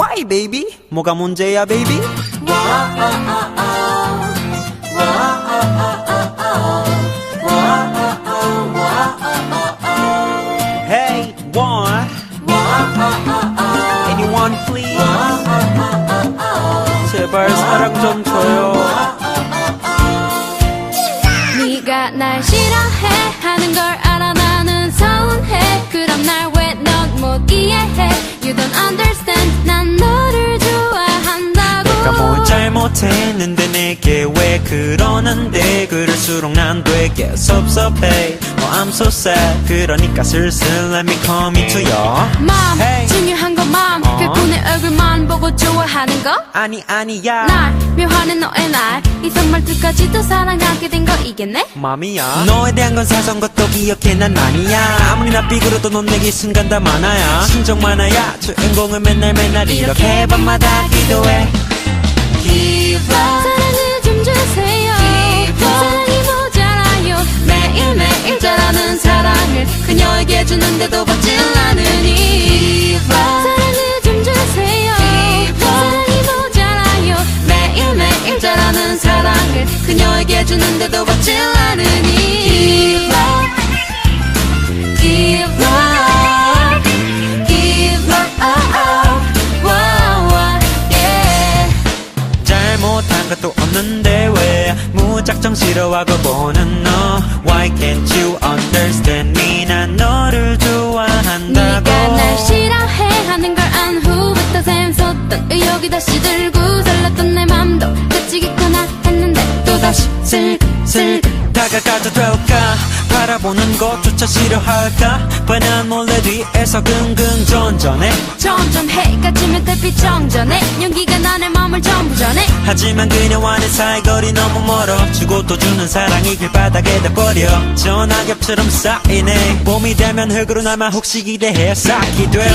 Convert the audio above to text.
Why baby? 뭐가 문제야 baby? Hey, one. Anyone please? 제발 사랑 좀 줘요. 네가 날 싫어해 하는 걸 알아 나는 서운해 그럼 날 왜 넌 못 이해해 못했는데 내게 왜 그러는데? 그럴수록 난 되게 섭섭해. Oh I'm so sad. 그러니까 슬슬 let me come into your 맘 Hey. 중요한 건맘 어. 그분의 얼굴만 보고 좋아하는 거? 아니 아니야. 날 묘하는 너의 날. 이성 말투까지도 사랑하게 된 거 이겠네? 맘이야. 너에 대한 건 사선 것도 기억해. 난 아니야. 아무리 나 삐그러도 넌 내게 순간 다 많아야. 신정 많아야. 주인공은 맨날 맨날 이렇게 밤마다 기도해 사랑을 좀 주세요. 사랑이 모자라요. 매일매일 자라는 사랑을 그녀에게 주는데도 받질 않으니. 사랑을 좀 주세요. 사랑이 모자라요. 매일매일 자라는 사랑을 그녀에게 주는데도 받질 않으니 왜 무작정 싫어하고 보는 너. Why can't you understand me? 난 너를 좋아한다고. 네가 날 싫어해 하는 걸 안 후부터 샘솟던 의욕이 다시 들고 설렜던 내 맘도 그치겠구나 했는데 또다시 슬슬 다가가도 될까? 바라보는 것조차 싫어할까? 뻔한 몰래 뒤에서 긍긍 전전해 점점 해가 지면 달빛 정전해. 용기가 나의 마음을 전부 전해. 하지만 그녀와 내 사이거리 너무 멀어. 주고 또 주는 사랑이 길바닥에 다 버려. 저 낙엽처럼 쌓이네. 봄이 되면 흙으로 남아 혹시 기대해 쌓기 돼요